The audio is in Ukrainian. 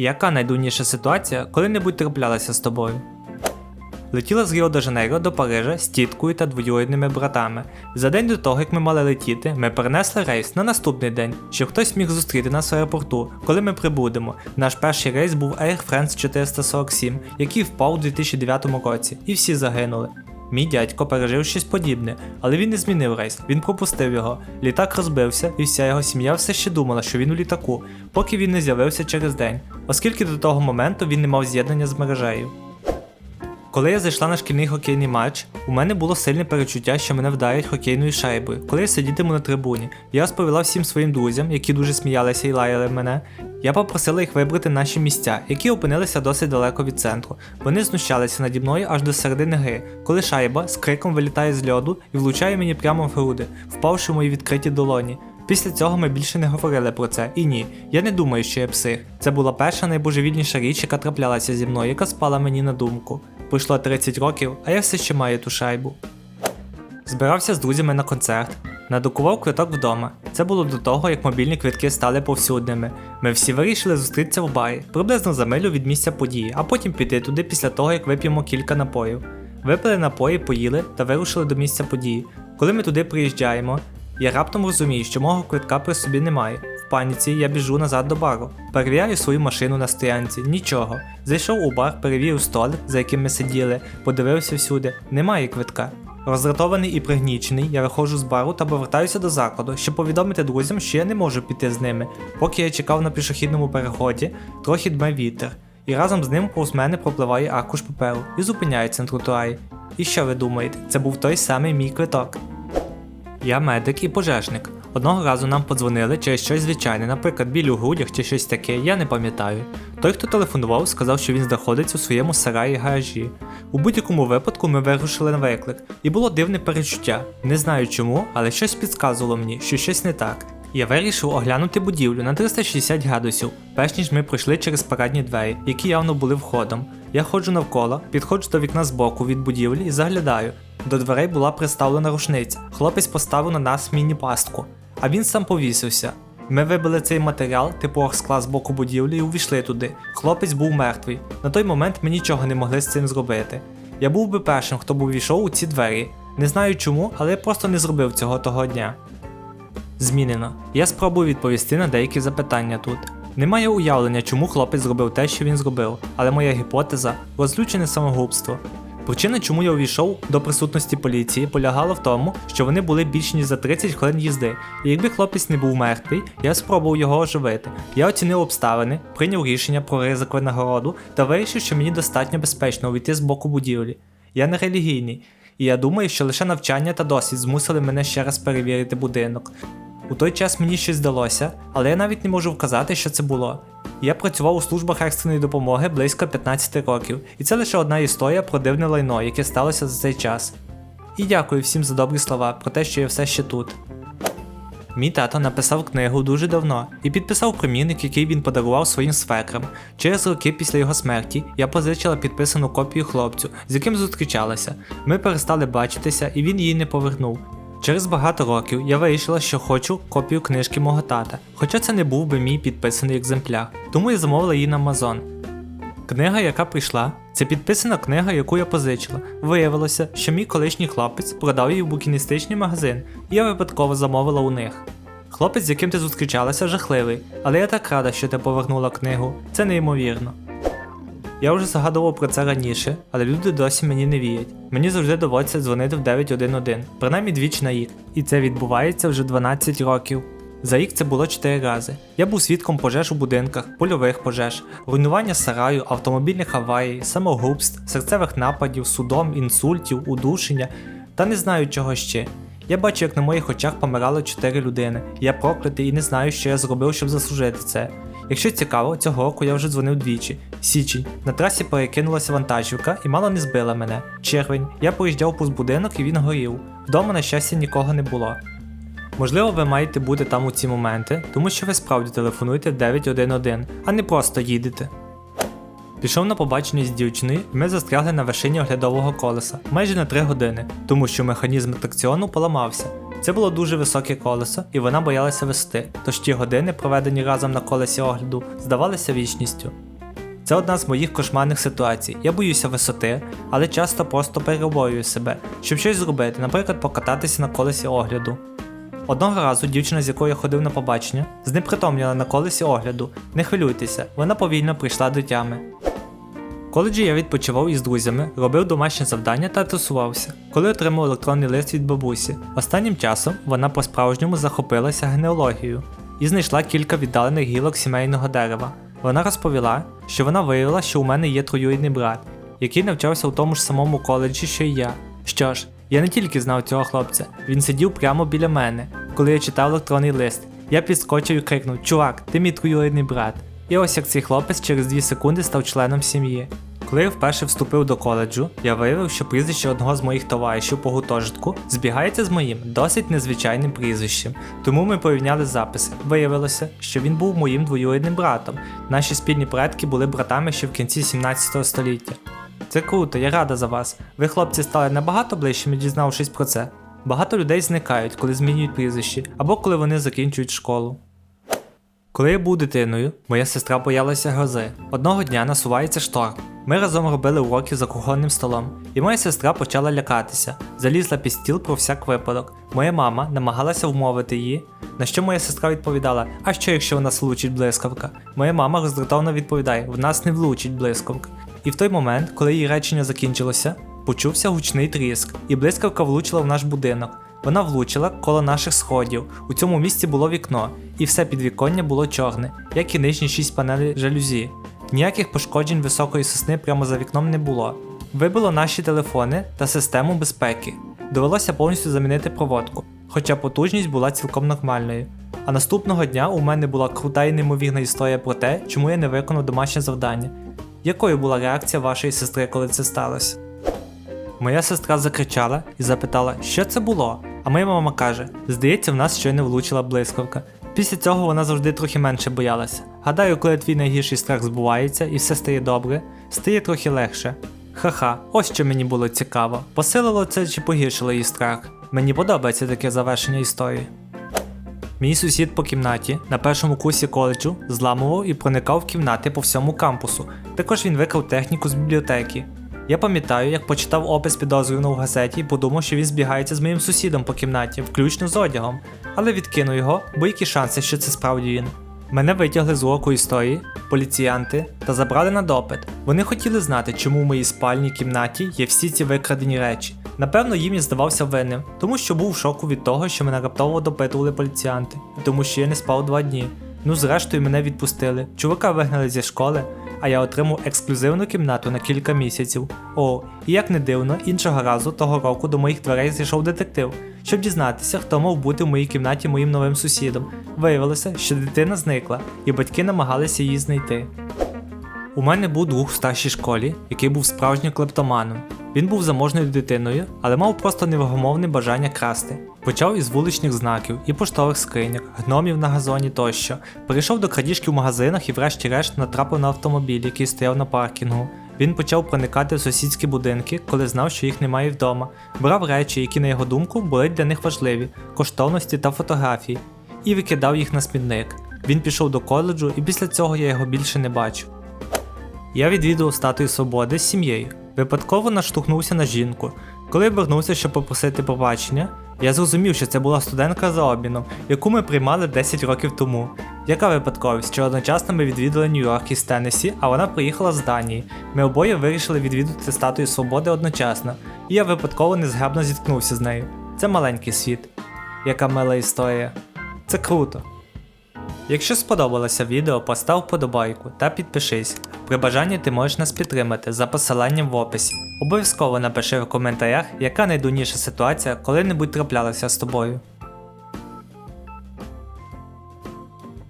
Яка найдивніша ситуація коли-небудь траплялася з тобою? Летіла з Ріо де Жанейро до Парижа з тіткою та двоюрідними братами. За день до того, як ми мали летіти, ми перенесли рейс на наступний день, щоб хтось міг зустріти нас в аеропорту, коли ми прибудемо. Наш перший рейс був Air France 447, який впав у 2009 році, і всі загинули. Мій дядько пережив щось подібне, але він не змінив рейс, він пропустив його. Літак розбився, і вся його сім'я все ще думала, що він у літаку, поки він не з'явився через день, оскільки до того моменту він не мав з'єднання з мережею. Коли я зайшла на шкільний хокейний матч, у мене було сильне перечуття, що мене вдарять хокейною шайбою, коли я сидітиму на трибуні. Я розповіла всім своїм друзям, які дуже сміялися і лаяли мене. Я попросила їх вибрати наші місця, які опинилися досить далеко від центру. Вони знущалися наді мною аж до середини гри, коли шайба з криком вилітає з льоду і влучає мені прямо в груди, впавши в мої відкриті долоні. Після цього ми більше не говорили про це. І ні, я не думаю, що я псих. Це була перша найбожевільніша річ, яка траплялася зі мною, яка спала мені на думку. Пройшло 30 років, а я все ще маю ту шайбу. Збирався з друзями на концерт. Надукував квиток вдома. Це було до того, як мобільні квитки стали повсюдними. Ми всі вирішили зустрітися в барі, приблизно за милю від місця події, а потім піти туди після того, як вип'ємо кілька напоїв. Випили напої, поїли та вирушили до місця події. Коли ми туди приїжджаємо, я раптом розумію, що мого квитка при собі немає. В паніці я біжу назад до бару. Перевіряю свою машину на стоянці, нічого. Зайшов у бар, перевірив столик, за яким ми сиділи, подивився всюди, немає квитка. Роздратований і пригнічений, я виходжу з бару та повертаюся до закладу, щоб повідомити друзям, що я не можу піти з ними. Поки я чекав на пішохідному переході, трохи дме вітер, і разом з ним повз мене пропливає аркуш паперу і зупиняється на тротуарі. І що ви думаєте, це був той самий мій квиток. Я медик і пожежник. Одного разу нам подзвонили через щось звичайне, наприклад, біль у грудях чи щось таке, я не пам'ятаю. Той, хто телефонував, сказав, що він знаходиться у своєму сараї гаражі. У будь-якому випадку ми вирушили на виклик, і було дивне перечуття. Не знаю чому, але щось підказувало мені, що щось не так. Я вирішив оглянути будівлю на 360 градусів, перш ніж ми пройшли через парадні двері, які явно були входом. Я ходжу навколо, підходжу до вікна збоку від будівлі і заглядаю. До дверей була приставлена рушниця. Хлопець поставив на нас міні-пастку, а він сам повісився. Ми вибили цей матеріал, типу скла з боку будівлі, і увійшли туди. Хлопець був мертвий. На той момент ми нічого не могли з цим зробити. Я був би першим, хто б увійшов у ці двері. Не знаю чому, але я просто не зробив цього того дня. Змінено. Я спробую відповісти на деякі запитання тут. Немає уявлення, чому хлопець зробив те, що він зробив, але моя гіпотеза розлючене самогубство. Причина, чому я увійшов до присутності поліції, полягала в тому, що вони були більш ніж за 30 хвилин їзди, і якби хлопець не був мертвий, я спробував його оживити. Я оцінив обставини, прийняв рішення про ризик винагороду та вирішив, що мені достатньо безпечно увійти з боку будівлі. Я не релігійний, і я думаю, що лише навчання та досвід змусили мене ще раз перевірити будинок. У той час мені щось здалося, але я навіть не можу вказати, що це було. Я працював у службах екстреної допомоги близько 15 років, і це лише одна історія про дивне лайно, яке сталося за цей час. І дякую всім за добрі слова про те, що я все ще тут. Мій тато написав книгу дуже давно і підписав примірник, який він подарував своїм свекрам. Через роки після його смерті я позичила підписану копію хлопцю, з яким зустрічалася. Ми перестали бачитися, і він її не повернув. Через багато років я вирішила, що хочу копію книжки мого тата, хоча це не був би мій підписаний екземпляр, тому я замовила її на Amazon. Книга, яка прийшла, це підписана книга, яку я позичила. Виявилося, що мій колишній хлопець продав її в букіністичний магазин, і я випадково замовила у них. Хлопець, з яким ти зустрічалася, жахливий, але я так рада, що ти повернула книгу. Це неймовірно. Я вже згадував про це раніше, але люди досі мені не вірять. Мені завжди доводиться дзвонити в 911, принаймні двічі на рік, і це відбувається вже 12 років. За рік це було 4 рази. Я був свідком пожеж у будинках, польових пожеж, руйнування сараю, автомобільних аварій, самогубств, серцевих нападів, судом, інсультів, удушення та не знаю чого ще. Я бачу, як на моїх очах помирало 4 людини. Я проклятий і не знаю, що я зробив, щоб заслужити це. Якщо цікаво, цього року я вже дзвонив двічі. Січень. На трасі перекинулася вантажівка і мало не збила мене. Червень. Я поїжджав повз будинок і він горів. Вдома, на щастя, нікого не було. Можливо, ви маєте бути там у ці моменти, тому що ви справді телефонуєте в 911, а не просто їдете. Пішов на побачення з дівчиною, і ми застрягли на вершині оглядового колеса майже на 3 години, тому що механізм атракціону поламався. Це було дуже високе колесо, і вона боялася вести, тож ті години, проведені разом на колесі огляду, здавалися вічністю. Це одна з моїх кошмарних ситуацій. Я боюся висоти, але часто просто переборюю себе, щоб щось зробити, наприклад, покататися на колесі огляду. Одного разу дівчина, з якою я ходив на побачення, знепритомніла на колесі огляду. Не хвилюйтеся, вона повільно прийшла до тями. Коледжі я відпочивав із друзями, робив домашні завдання та тусувався, коли отримав електронний лист від бабусі. Останнім часом вона по-справжньому захопилася генеалогією і знайшла кілька віддалених гілок сімейного дерева. Вона розповіла, що вона виявила, що у мене є троюрідний брат, який навчався у тому ж самому коледжі, що й я. Що ж, я не тільки знав цього хлопця, він сидів прямо біля мене, коли я читав електронний лист. Я підскочив і крикнув: Чувак, ти мій троюрідний брат. І ось як цей хлопець через 2 секунди став членом сім'ї. Коли я вперше вступив до коледжу, я виявив, що прізвище одного з моїх товаришів по гуртожитку збігається з моїм досить незвичайним прізвищем. Тому ми порівняли записи. Виявилося, що він був моїм двоюрідним братом. Наші спільні предки були братами ще в кінці 17 століття. Це круто, я рада за вас. Ви, хлопці, стали набагато ближчими, дізнавшись про це. Багато людей зникають, коли змінюють прізвище, або коли вони закінчують школу. Коли я був дитиною, моя сестра боялася грози. Одного дня насувається шторм. Ми разом робили уроки за кухонним столом, і моя сестра почала лякатися, залізла під стіл про всяк випадок. Моя мама намагалася вмовити її, на що моя сестра відповідала: А що якщо в нас влучить блискавка? Моя мама роздратовано відповідає: В нас не влучить блискавка. І в той момент, коли її речення закінчилося, почувся гучний тріск, і блискавка влучила в наш будинок. Вона влучила коло наших сходів. У цьому місці було вікно, і все підвіконня було чорне, як і нижні шість панелей жалюзі. Ніяких пошкоджень високої сосни прямо за вікном не було. Вибило наші телефони та систему безпеки. Довелося повністю замінити проводку, хоча потужність була цілком нормальною. А наступного дня у мене була крута і неймовірна історія про те, чому я не виконав домашнє завдання. Якою була реакція вашої сестри, коли це сталося? Моя сестра закричала і запитала, що це було. А моя мама каже: здається, в нас щойно влучила блискавка. Після цього вона завжди трохи менше боялася. Гадаю, коли твій найгірший страх збувається і все стає добре, стає трохи легше. Ха-ха, ось що мені було цікаво. Посилило це чи погіршило її страх. Мені подобається таке завершення історії. Мій сусід по кімнаті на першому курсі коледжу зламував і проникав в кімнати по всьому кампусу. Також він викрав техніку з бібліотеки. Я пам'ятаю, як почитав опис підозрюваного в газеті і подумав, що він збігається з моїм сусідом по кімнаті, включно з одягом, але відкинув його, бо які шанси, що це справді він. Мене витягли з уроку історії, поліціянти та забрали на допит. Вони хотіли знати, чому в моїй спальній кімнаті є всі ці викрадені речі. Напевно, їм я здавався винним, тому що був в шоку від того, що мене раптово допитували поліціянти, і тому що я не спав два дні. Ну, зрештою, мене відпустили. Чувака вигнали зі школи, а я отримав ексклюзивну кімнату на кілька місяців. О, і як не дивно, іншого разу того року до моїх дверей зайшов детектив, щоб дізнатися, хто мав бути в моїй кімнаті моїм новим сусідом. Виявилося, що дитина зникла, і батьки намагалися її знайти. У мене був друг в старшій школі, який був справжнім клептоманом. Він був заможною дитиною, але мав просто невгомовне бажання красти. Почав із вуличних знаків і поштових скриньок, гномів на газоні тощо. Перейшов до крадіжки в магазинах і врешті-решт натрапив на автомобіль, який стояв на паркінгу. Він почав проникати в сусідські будинки, коли знав, що їх немає вдома. Брав речі, які, на його думку, були для них важливі, коштовності та фотографії, і викидав їх на смітник. Він пішов до коледжу, і після цього я його більше не бачив. Я відвідував статую свободи з сім'єю. Випадково наштовхнувся на жінку. Коли я вернувся, щоб попросити побачення, я зрозумів, що це була студентка за обміном, яку ми приймали 10 років тому. Яка випадковість, що одночасно ми відвідали Нью-Йорк із Теннесі, а вона приїхала з Данії. Ми обоє вирішили відвідати статую свободи одночасно, і я випадково незграбно зіткнувся з нею. Це маленький світ. Яка мила історія. Це круто. Якщо сподобалося відео, постав вподобайку та підпишись. При бажанні ти можеш нас підтримати за посиланням в описі. Обов'язково напиши в коментарях, яка найдурніша ситуація коли-небудь траплялася з тобою.